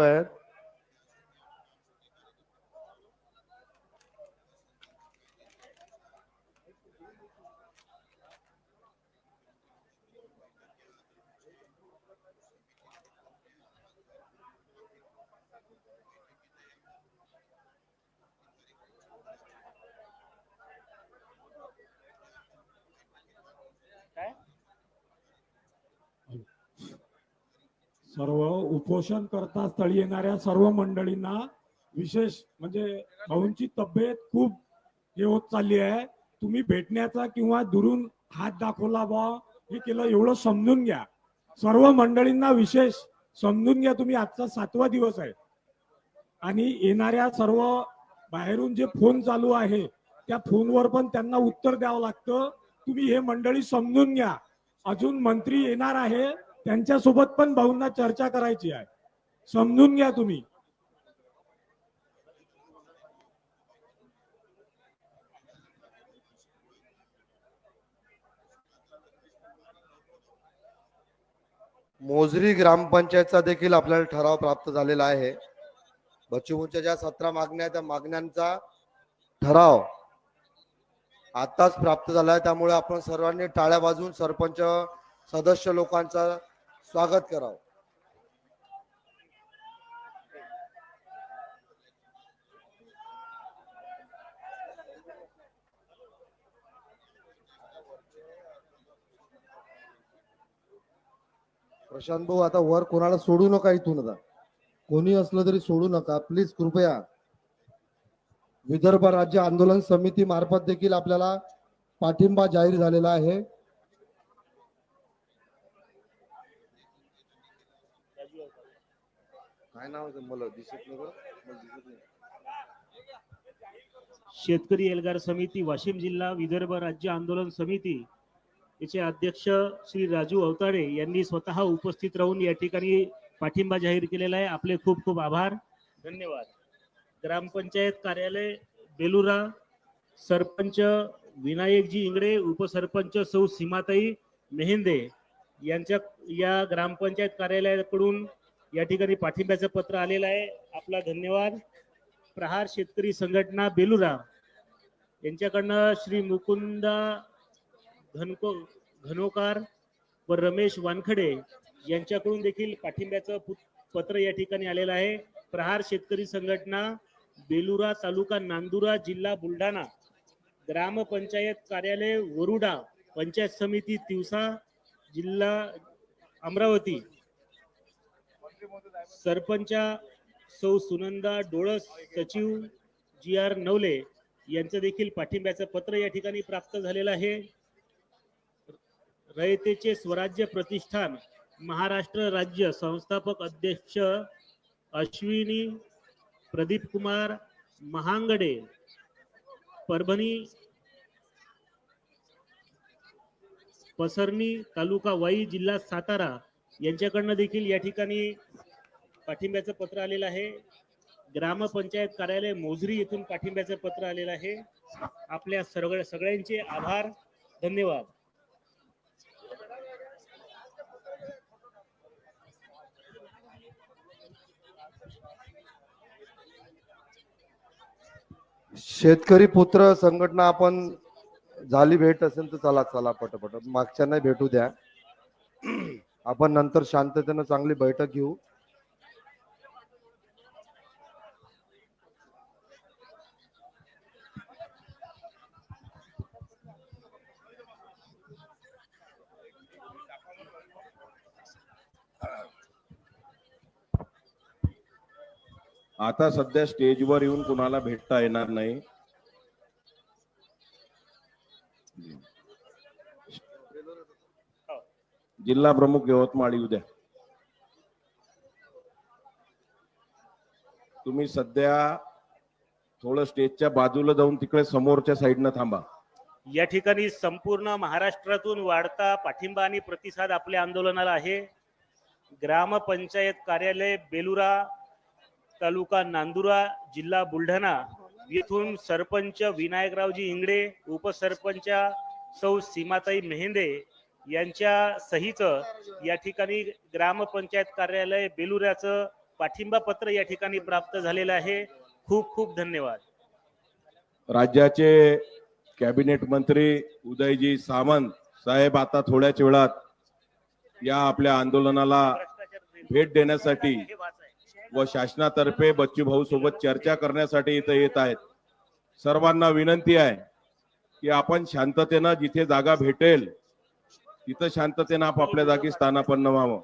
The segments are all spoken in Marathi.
आहेत सर्व उपोषण करता स्थळी येणाऱ्या सर्व मंडळींना विशेष म्हणजे भाऊंची तब्येत खूप हे होत चालली आहे. तुम्ही भेटण्याचा किंवा दुरून हात दाखवला बा हे केलं एवढं समजून घ्या. सर्व मंडळींना विशेष समजून घ्या तुम्ही आजचा सातवा दिवस आहे. आणि येणाऱ्या सर्व बाहेरून जे फोन चालू आहे त्या फोनवर पण त्यांना उत्तर द्यावं लागतं. तुम्ही हे मंडळी समजून घ्या. अजून मंत्री येणार आहे. त्यांच्यासोबत पण भाऊंना चर्चा करायची आहे. समजून घ्या तुम्ही. मोजरी ग्रामपंचायतचा देखील आपल्याला ठराव प्राप्त झालेला आहे. बच्चूच्या ज्या सतरा मागण्या त्या मागण्यांचा ठराव आताच प्राप्त झाला आहे. त्यामुळे आपण सर्वांनी टाळ्या बाजून सरपंच सदस्य लोकांचा स्वागत करावं. प्रशांत भाऊ आता वर कोणाला सोडू नका इथून आता. कोणी असलं तरी सोडू नका. प्लीज कृपया. विदर्भ राज्य आंदोलन समिती मार्फत देखील आपल्याला पाठिंबा जाहीर झालेला आहे. काय नाव आहे मला दिसत नाही शेतकरी एल्गार समिती वाशिम जिल्हा विदर्भ राज्य आंदोलन समिती. याचे अध्यक्ष श्री राजू अवताडे यांनी स्वतः उपस्थित राहून या ठिकाणी पाठिंबा जाहीर केलेला आहे. आपले खूप खूप आभार. धन्यवाद. ग्रामपंचायत कार्यालय बेलुरा सरपंच विनायकजी इंगडे उपसरपंच सौ सीमाताई मेहेंदे यांच्या या ग्रामपंचायत कार्यालयाकडून या ठिकाणी पाठिंब्याचं पत्र आलेलं आहे. आपला धन्यवाद. प्रहार शेतकरी संघटना बेलुरा यांच्याकडनं श्री मुकुंदा घनको घनोकार व रमेश वानखडे यांच्याकडून देखील पाठिंब्याचं पु- पत्र या ठिकाणी आलेलं आहे. प्रहार शेतकरी संघटना बेलुरा तालुका नांदुरा जिल्हा बुलढाणा. ग्रामपंचायत कार्यालय वरुडा पंचायत समिती तिवसा जिल्हा अमरावती. सरपंचा सौ सुनंदा डोळस सचिव जी आर नवले यांचं देखील पाठिंब्याचं पत्र या ठिकाणी प्राप्त झालेलं आहे. रयतेचे स्वराज्य प्रतिष्ठान महाराष्ट्र राज्य संस्थापक अध्यक्ष अश्विनी प्रदीप कुमार महांगडे परभणी पसरणी तालुका वाई जिल्हा सातारा यांच्याकडनं देखील या ठिकाणी पाठिंब्याचं पत्र आलेलं आहे. ग्रामपंचायत कार्यालय मोजरी येथून पाठिंब्याचं पत्र आलेलं आहे. आपल्या सर्व सगळ्यांचे आभार. धन्यवाद. शेतकरी पुत्र संघटना आपण झाली भेट असेल तर चला चला पटपट. मागच्यांना भेटू द्या. आपण नंतर शांततेनं चांगली बैठक घेऊ. आता सध्या स्टेजवर येऊन कुणाला भेटता येणार नाही. जिल्हा प्रमुख यवतमाळ येऊ द्या तुम्ही सध्या थोडं स्टेजच्या बाजूला जाऊन तिकडे समोरच्या साईडनं थांबा. या ठिकाणी संपूर्ण महाराष्ट्रातून वाढता पाठिंबा आणि प्रतिसाद आपल्या आंदोलनाला आहे. ग्रामपंचायत कार्यालय बेलुरा तालुका नांदुरा जिल्हा बुलढाणा येथून सरपंच विनायकरावजी इंगडे उपसरपंच सौ सीमाताई मेहेंदे यांच्या सहीचं या ठिकाणी ग्रामपंचायत कार्यालय बेलुऱ्याचं पाठिंबा पत्र या ठिकाणी प्राप्त झालेलं आहे. खूप खूप धन्यवाद. राज्याचे कॅबिनेट मंत्री उदयजी सामंत साहेब आता थोड्याच वेळात या आपल्या आंदोलनाला भेट देण्यासाठी व शासनातर्फे बच्चू भाऊ सोबत चर्चा करण्यासाठी इथं येत आहेत. सर्वांना विनंती आहे की आपण शांततेनं जिथे जागा भेटेल तिथं शांततेनं आपापल्या जागी स्थानापन्न व्हावं.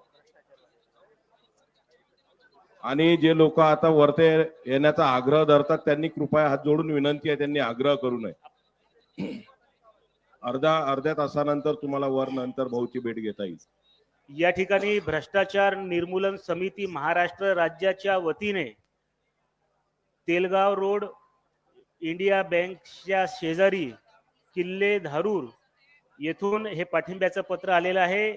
आणि जे लोक आता वरते येण्याचा आग्रह धरतात त्यांनी कृपया हात जोडून विनंती आहे त्यांनी आग्रह करू नये. अर्धा अर्ध्या तासानंतर तुम्हाला वर नंतर भाऊची भेट घेता येईल. या ठिकाणी भ्रष्टाचार निर्मूलन समिती महाराष्ट्र राज्याच्या वतीने तेलगाव रोड इंडिया बँकच्या शेजारी किल्ले धारूर येथून हे पाठिंब्याचं पत्र आलेलं आहे.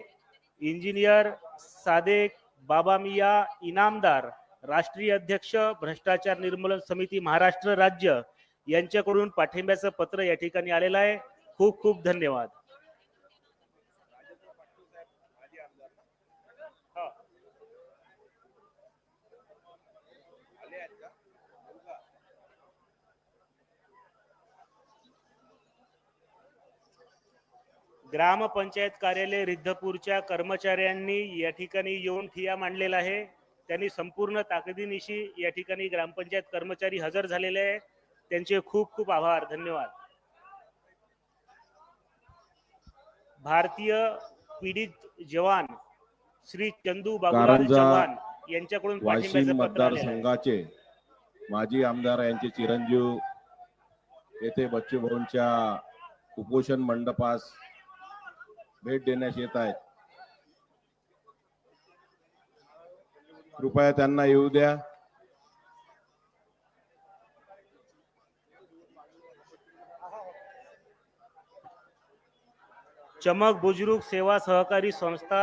इंजिनियर सादेक बाबामिया इनामदार राष्ट्रीय अध्यक्ष भ्रष्टाचार निर्मूलन समिती महाराष्ट्र राज्य यांच्याकडून पाठिंब्याचं पत्र या ठिकाणी आलेलं आहे. खूप खूप धन्यवाद. ग्रामपंचायत कार्यालय रिद्धपूरच्या कर्मचाऱ्यांनी या ठिकाणी येऊन ठिया मांडलेला आहे. त्यांनी संपूर्ण ताकदीनिशी या ठिकाणी ग्रामपंचायत कर्मचारी हजर झालेले आहे. त्यांचे खूप खूप आभार. धन्यवाद. भारतीय पीडित जवान श्री चंदू बाबूलाल चव्हाण यांच्याकडून वाशिम मतदारसंघाचे माजी आमदार यांचे चिरंजीव येथे बच्चू भाऊंच्या उपोषण मंडपास भेट देण्यास येत आहेत. कृपया त्यांना येऊ द्या. चमक बुजुर्ग सेवा सहकारी संस्था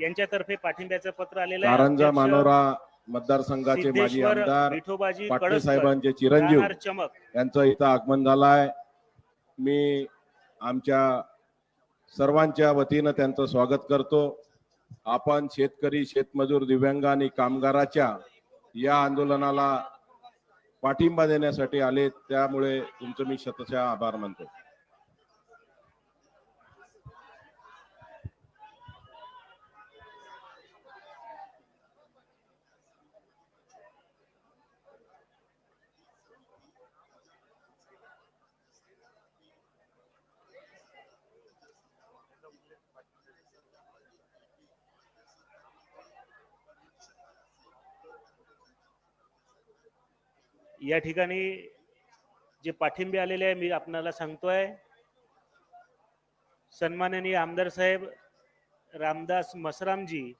यांच्यातर्फे पाठिंब्याचं पत्र आलेलं आहे. कारंजा मानोरा मतदारसंघाचे माजी सिद्धेश्वर आमदार विठोबाजी पाटील कडसकर, साहेबांचे चिरंजीव राहणार चमक. यांचं इथं आगमन झालं आहे. मी आमच्या सर्वांच्या वतीनं त्यांचं स्वागत करतो. आपण शेतकरी शेतमजूर दिव्यांग आणि कामगाराच्या या आंदोलनाला पाठिंबा देण्यासाठी आले त्यामुळे तुमचं मी शतशः आभार मानतो. या ठिकाणी जे पाठिंबे आलेले आहे मी आपणाला सांगतोय सन्माननीय आमदार साहेब रामदास मसरामजी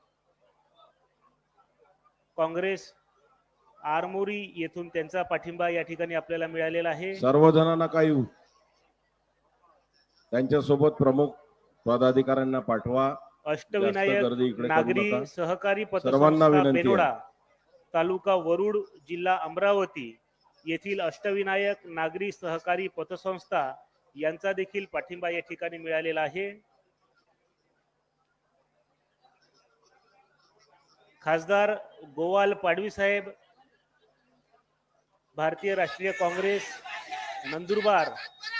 काँग्रेस आरमोरी येथून त्यांचा पाठिंबा या ठिकाणी आपल्याला मिळालेला आहे सर्वजणांना काही त्यांच्यासोबत प्रमुख पदाधिकाऱ्यांना पाठवा अष्टविनायक नागरी. सहकारी आहे. बेनोडा तालुका वरुड जिल्हा अमरावती येथील अष्टविनायक नागरी सहकारी पतसंस्था यांचा देखील पाठिंबा या ठिकाणी मिळालेला आहे. खासदार गोवाल पाडवी साहेब भारतीय राष्ट्रीय काँग्रेस नंदुरबार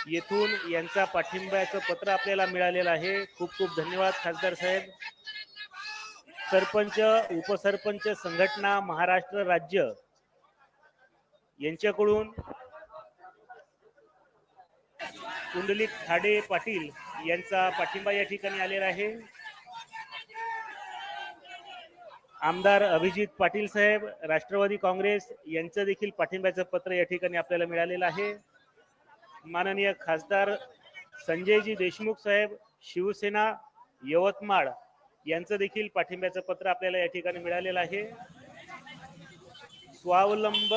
येथून यांचा पाठिंब्याचं पत्र आपल्याला मिळालेलं आहे. खूप खूप धन्यवाद खासदार साहेब. सरपंच उपसरपंच संघटना महाराष्ट्र राज्य यांच्याकडून कुंडलिक खाडे पाटील यांचा पाठिंबा या ठिकाणी आलेला आहे. आमदार अभिजित पाटील साहेब राष्ट्रवादी काँग्रेस यांचं देखील पाठिंब्याचं पत्र या ठिकाणी आपल्याला मिळालेलं आहे. माननीय खासदार संजयजी देशमुख साहेब शिवसेना यवतमाळ यांचं देखील पाठिंब्याचं पत्र आपल्याला या ठिकाणी मिळालेलं आहे. स्वावलंब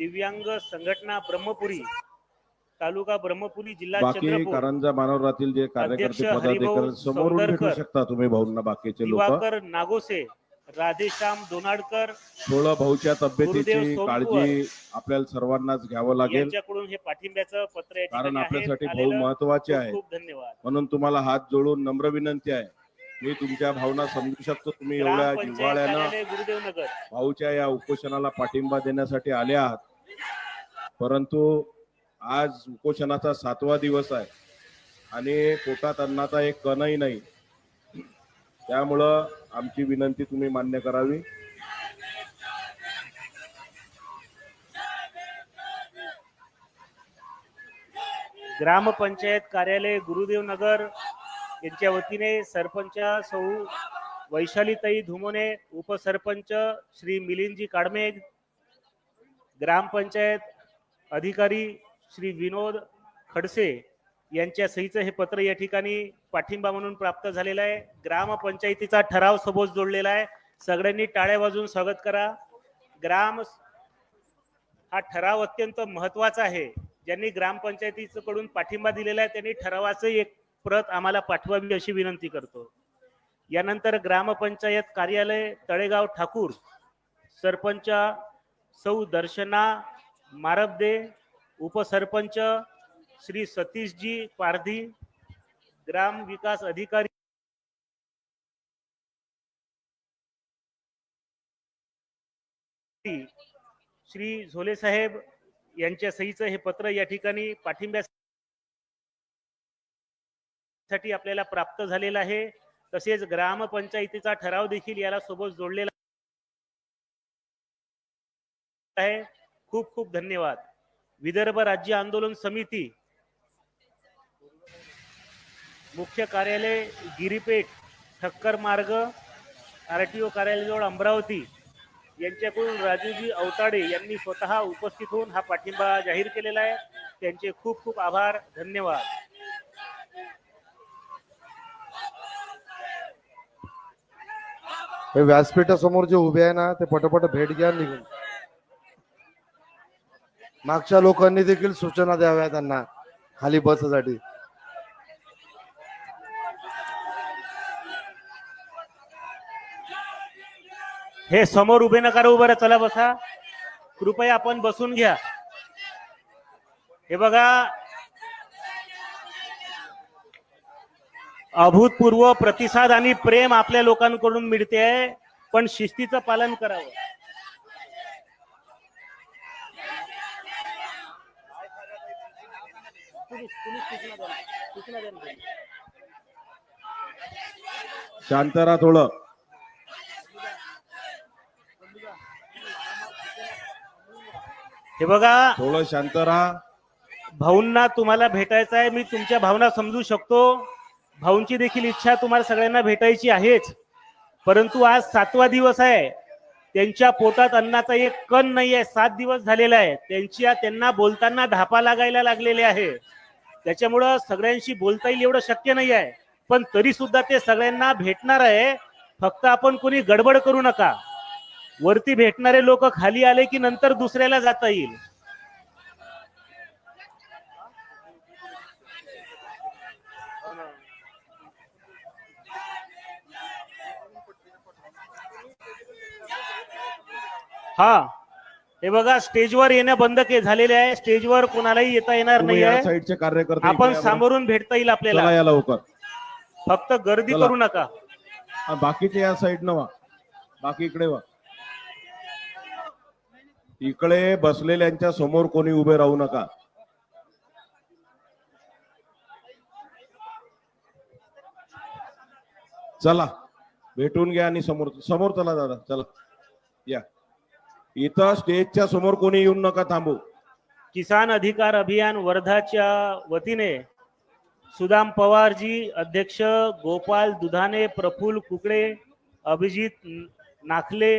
दिव्यांग संघटना ब्रह्मपुरी तालुका ब्रह्मपुरी जिल्हा बाकी चंद्रपूर कारंजा मानवरातील जे कार्यकर्ते हरिभाऊ पदाधिकारी समोरून भेटू सौंदरकर. शकता तुम्ही भाऊंना बाकीचे लोक दिवाकर नागोसे राधेश्याम दोनाडकर थोडं भाऊच्या तब्येतीची सोनकुवर. काळजी आपल्याला सर्वांनाच घ्यावं लागेल यांच्याकडून हे पाठिंब्याचं पत्र या कारण ठिकाणी आहे. आपल्यासाठी भाऊ आलेलं. महत्त्वाचे खूप आहे खूप धन्यवाद म्हणून तुम्हाला हात जोडून नम्र विनंती आहे मी तुमच्या भावना समजू शकतो तुम्ही एवढ्या ग्रामपंचायत जिव्हाळ्यानं कार्यालय गुरुदेव नगर भाऊच्या या उपोषणाला पाठिंबा देण्यासाठी आले आहात परंतु आज उपोषणाचा सातवा दिवस आहे आणि पोटात अन्नाचा एक कणही नाही. त्यामुळं आमची विनंती तुम्ही मान्य करावी. ग्रामपंचायत कार्यालय गुरुदेव नगर यांच्या वतीने सरपंच सौ वैशालीताई धुमोने उपसरपंच श्री मिलिंदजी काडमे ग्रामपंचायत अधिकारी श्री विनोद खडसे यांच्या सहीचं हे पत्र या ठिकाणी पाठिंबा म्हणून प्राप्त झालेलं आहे. ग्रामपंचायतीचा ठराव सोबत जोडलेला आहे. सगळ्यांनी टाळ्या वाजवून स्वागत करा. ग्राम हा ठराव अत्यंत महत्त्वाचा आहे. ज्यांनी ग्रामपंचायतीकडून पाठिंबा दिलेला आहे त्यांनी ठरावाचं एक प्रत आम्हाला पाठवावी अशी विनंती करतो. यानंतर ग्रामपंचायत कार्यालय तळेगाव ठाकूर सरपंच सौ दर्शना मारबदे उपसरपंच श्री सतीशजी पारधी ग्राम विकास अधिकारी। श्री झोले साहेब यांच्या सहीचं हे पत्र या ठिकाणी पाठिंब्यासाठी आपल्याला प्राप्त झालेलं आहे. तसेच ग्रामपंचायतीचा ठराव देखील याला सोबत जोडलेला आहे. खूप खूप धन्यवाद. विदर्भ राज्य आंदोलन समिती मुख्य कार्यालय गिरीपेठ ठक्कर मार्ग आरटीओ कार्यालयाजवळ अमरावती. यांच्याकडून राजूजी अवताडे यांनी स्वतः उपस्थित होऊन हा पाठिंबा जाहीर केलेला आहे. त्यांचे खूप खूप आभार. धन्यवाद. हे व्यासपीठासमोर जे उभे आहे ना ते पटपट भेट घ्या निघून. मागच्या लोकांनी देखील सूचना द्याव्या त्यांना खाली बससाठी. हे समोर उभे नका उभं राहा. चला बसा. कृपया आपण बसून घ्या. हे बघा अभूतपूर्व प्रतिसाद आणि प्रेम आपल्या लोकांकडून मिळते पण शिस्तीचं पालन करावं. शांत राहा थोडं. हे बघा थोडं शांत राहा. भाऊंना तुम्हाला भेटायचं आहे मी तुमच्या भावना समजू शकतो. भाऊंची देखील इच्छा तुम्हाला सगळ्यांना भेटायची आहेच. परंतु आज सातवा दिवस आहे. त्यांच्या पोटात अन्नाचा एक कण नाही आहे सात दिवस झालेला आहे. त्यांच्या त्यांना बोलताना धापा लागायला लागलेले आहे. त्याच्यामुळं सगळ्यांशी बोलता येईल एवढं शक्य नाही आहे. पण तरी सुद्धा ते सगळ्यांना भेटणार आहे. फक्त आपण कोणी गडबड करू नका. वरती भेटणारे लोक खाली आले की नंतर दुसऱ्याला जाता येईल. हा. हे बघा स्टेजवर येणं बंद के झालेले आहे. स्टेजवर कोणालाही येता येणार तुम्ही नाही या आहे साईडचे कार्यकर्ते आपण इकडे या बरं. सामोरून भेटता येईल चला आपल्याला या लवकर. फक्त गर्दी चला. करू नका. हा, बाकीचे या साईड वा. बाकी इकडे वा. इकडे बसलेल्यांच्या समोर कोणी उभे राहू नका. चला. भेटून घ्या आणि समोर समोर चला दादा चला. या. इथं स्टेजच्या समोर कोणी येऊन नका थांबू. किसान अधिकार अभियान वर्धाच्या वतीने सुदाम पवारजी अध्यक्ष गोपाल दुधाने प्रफुल कुकडे अभिजित नाखले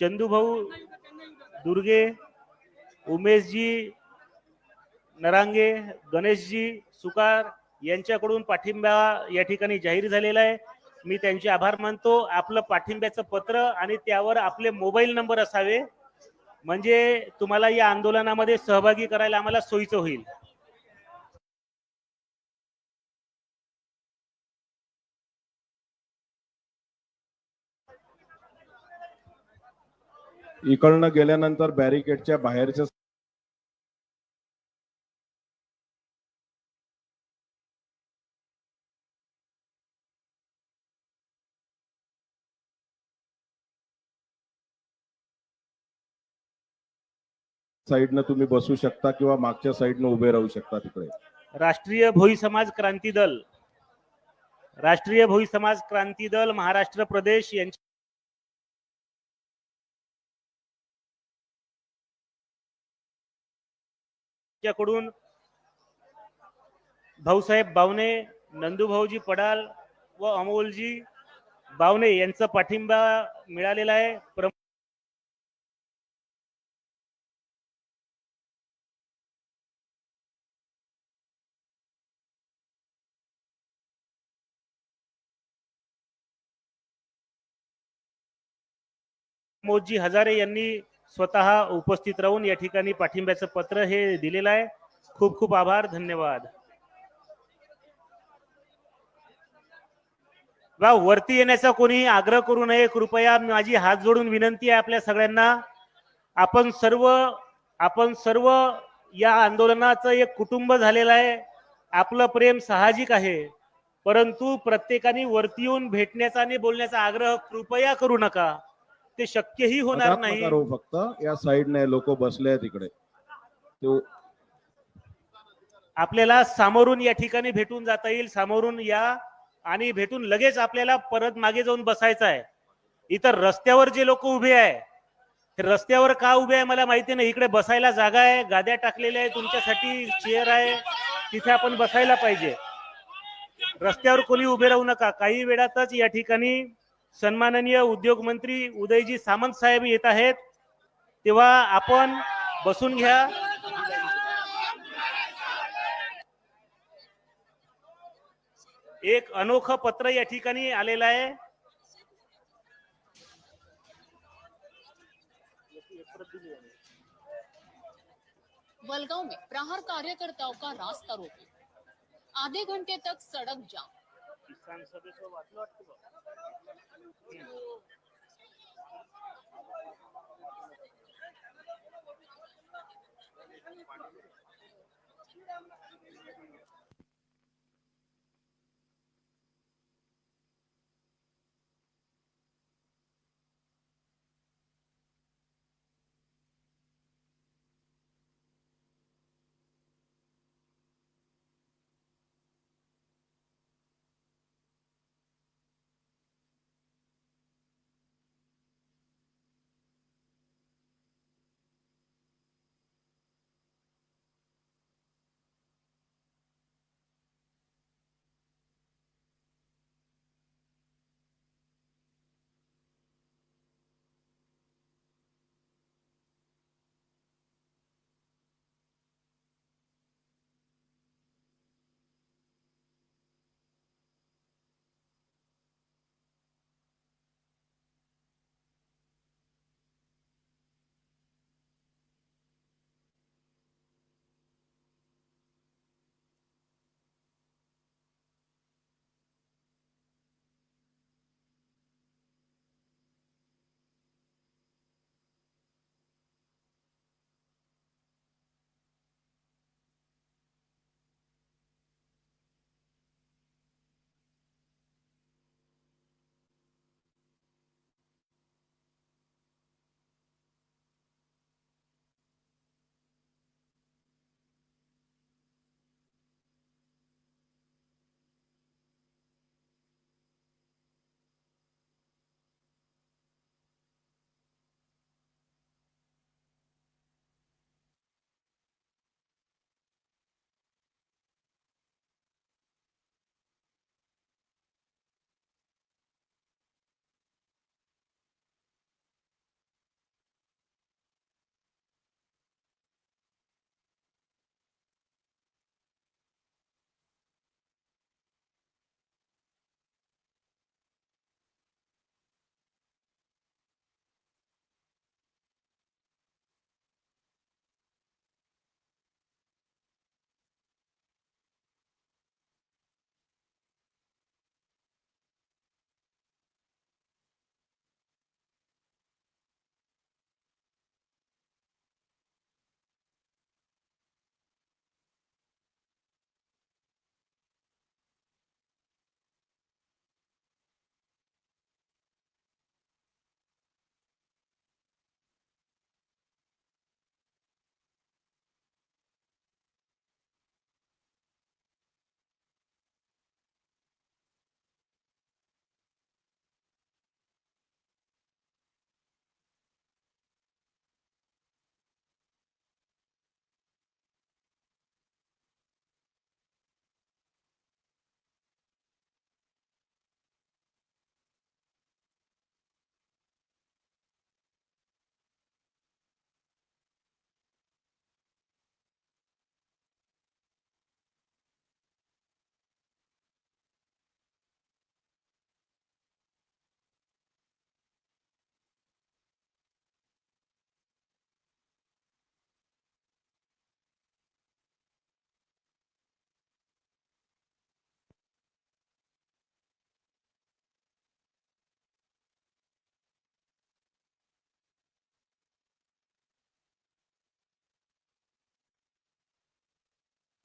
चंदूभाऊ दुर्गे उमेशजी नरांगे गणेशजी सुकार यांच्याकडून पाठिंबा या ठिकाणी जाहीर झालेला आहे. मी त्यांचे आभार मानतो. आपलं पाठिंब्याचं पत्र आणि त्यावर आपले मोबाईल नंबर असावे. म्हणजे तुम्हाला या आंदोलनामध्ये सहभागी करायला आम्हाला सोयीचं होईल. इकडनं गेल्यानंतर बॅरिकेडच्या बाहेरच्या साईडनं तुम्ही बसू शकता किंवा मागच्या साईडनं उभे राहू शकता तिकडे. राष्ट्रीय भोई समाज क्रांती दल. राष्ट्रीय भोई समाज क्रांती दल महाराष्ट्र प्रदेश यांच्या कडून भाऊसाहेब बावने नंदूभाऊजी पडाल व अमोलजी बावने यांचा पाठिंबा मिळालेला आहे. प्र- हजारे यांनी स्वतः उपस्थित राहून या ठिकाणी पाठिंब्याचं पत्र हे दिलेलं आहे. खूप खूप आभार धन्यवाद. वा वरती येण्याचा कोणी आग्रह करू नये कृपया माझी हात जोडून विनंती आहे आपल्या सगळ्यांना. आपण सर्व आपण सर्व या आंदोलनाचं एक कुटुंब झालेलं आहे. आपलं प्रेम साहजिक आहे. परंतु प्रत्येकाने वरती येऊन भेटण्याचा आणि बोलण्याचा आग्रह कृपया करू नका. ते शक्यही होणार नाही. फक्त. या साईडने लोक बसले आहेत तिकडे आपल्याला सामोरून या ठिकाणी भेटून जाता येईल. सामोरून या आणि भेटून लगेच आपल्याला परत मागे जाऊन बसायचं आहे. इतर रस्त्यावर जे लोक उभे आहे ते रस्त्यावर का उभे आहे मला माहिती नाही. इकडे बसायला जागा आहे गाद्या टाकलेल्या आहे तुमच्यासाठी चेअर आहे. तिथे आपण बसायला पाहिजे. रस्त्यावर कोणी उभे राहू नका. काही वेळातच या ठिकाणी सन्माननीय उद्योग मंत्री उदयजी सामंत साहेब येत आहेत. तेव्हा आपण बसून घ्या. एक अनोखं पत्र या ठिकाणी आलेलं आहे. बलगांव में प्रहार कार्यकर्ताओं का रास्ता रोको? आधे घंटे तक सड़क जाम। सांग सगळं वाटतं बघ.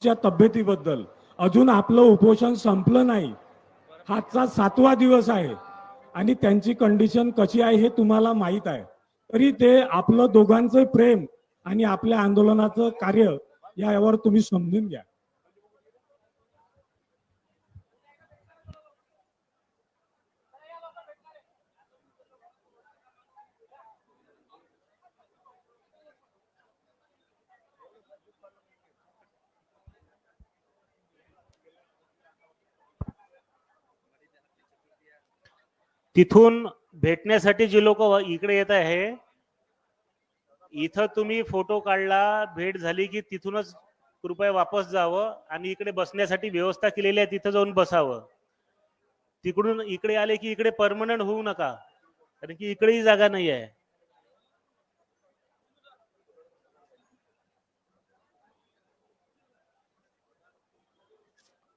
च्या तब्येतीबद्दल. अजून आपलं उपोषण संपलं नाही. हाचा सातवा दिवस आहे. आणि त्यांची कंडिशन कशी आहे हे तुम्हाला माहीत आहे. तरी ते आपलं दोघांचं प्रेम आणि आपल्या आंदोलनाचं कार्य यावर तुम्ही समजून घ्या. तिथून भेटण्यासाठी जे लोक इकडे येत आहे इथं तुम्ही फोटो काढला भेट झाली की तिथूनच कृपया वापस जावं आणि इकडे बसण्यासाठी व्यवस्था केलेली आहे तिथं जाऊन बसावं. तिकडून इकडे आले की इकडे परमनंट होऊ नका कारण की इकडेही जागा नाही आहे.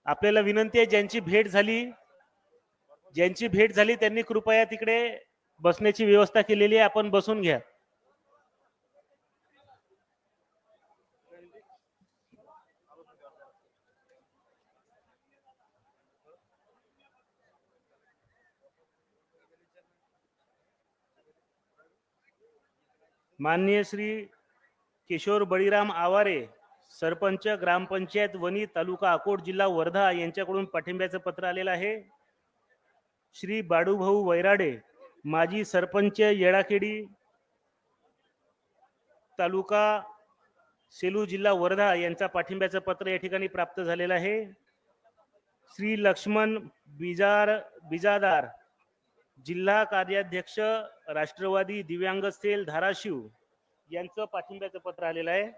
आपल्याला विनंती आहे ज्यांची भेट झाली ज्यांची भेट झाली त्यांनी कृपया तिकडे बसण्याची व्यवस्था केलेली आहे. आपण बसून घ्या. माननीय श्री किशोर बळीराम आवारे सरपंच ग्रामपंचायत वणी तालुका अकोट जिल्हा वर्धा यांच्याकडून पाठिंब्याचं पत्र आलेलं आहे. श्री बाडूभाऊ वैराडे माजी सरपंच येळाखेडी तालुका सेलू जिल्हा वर्धा यांचा पाठिंब्याचं पत्र या ठिकाणी प्राप्त झालेलं आहे. श्री लक्ष्मण बिजार बिजादार जिल्हा कार्याध्यक्ष राष्ट्रवादी दिव्यांग सेल धाराशिव यांचं पाठिंब्याचं पत्र आलेलं आहे.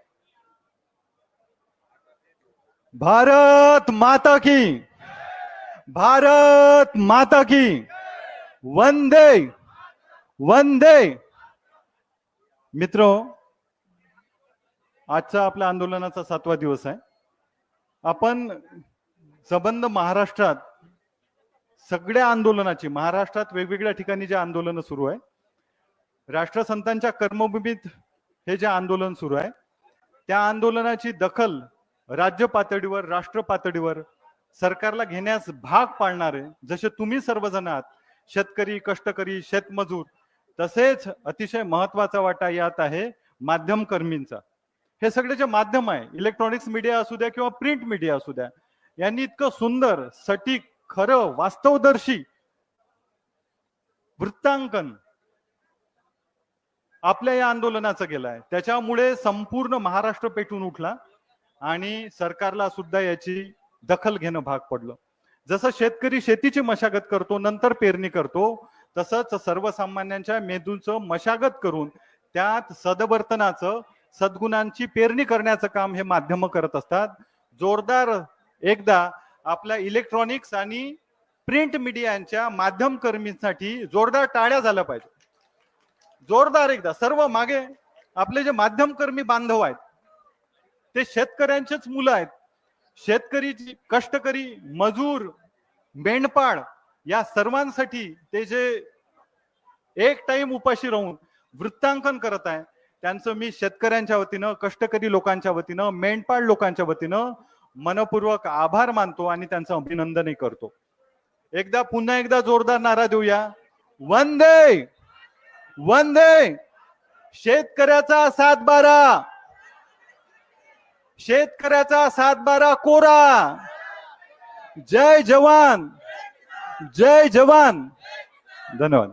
भारत माता की! भारत माता की। वंदे वंदे। मित्र आजचा आपल्या आंदोलनाचा सातवा दिवस आहे. आपण सबंध महाराष्ट्रात सगळ्या आंदोलनाची महाराष्ट्रात वेगवेगळ्या ठिकाणी जे आंदोलन सुरू आहे राष्ट्रसंतांच्या कर्मभूमीत हे जे आंदोलन सुरू आहे त्या आंदोलनाची दखल राज्य पातळीवर राष्ट्र पातळीवर सरकारला घेण्यास भाग पाडणारे जसे तुम्ही सर्वजण आहात शेतकरी कष्टकरी शेतमजूर तसेच अतिशय महत्त्वाचा वाटा यात आहे माध्यम कर्मींचा. हे सगळे जे माध्यम आहे इलेक्ट्रॉनिक्स मीडिया असू द्या किंवा प्रिंट मीडिया असू द्या यांनी इतकं सुंदर सटीक खरं वास्तवदर्शी वृत्तांकन आपल्या या आंदोलनाचं केलं आहे त्याच्यामुळे संपूर्ण महाराष्ट्र पेटून उठला आणि सरकारला सुद्धा याची दखल घेणं भाग पडलं. जसं शेतकरी शेतीची मशागत करतो नंतर पेरणी करतो तसंच सर्वसामान्यांच्या मेंदूचं मशागत करून त्यात सदवर्तनाचं सद्गुणांची पेरणी करण्याचं काम हे माध्यम करत असतात. जोरदार एकदा आपल्या इलेक्ट्रॉनिक्स आणि प्रिंट मीडियांच्या माध्यम कर्मींसाठी जोरदार टाळ्या झाल्या पाहिजे जोरदार एकदा सर्व मागे आपले जे माध्यम कर्मी बांधव आहेत ते शेतकऱ्यांचेच मुलं आहेत शेतकरी कष्टकरी मजूर मेंढपाळ या सर्वांसाठी ते जे एक टाइम उपाशी राहून वृत्तांकन करत आहे त्यांचं मी शेतकऱ्यांच्या वतीनं कष्टकरी लोकांच्या वतीनं मेंढपाळ लोकांच्या वतीनं मनपूर्वक आभार मानतो आणि त्यांचं अभिनंदनही करतो. एकदा पुन्हा एकदा जोरदार नारा देऊया. वंदे! वंदे! शेतकऱ्याचा सात बारा शेतकऱ्याचा सातबारा कोरा. जय जवान. जय जवान. धन्यवाद.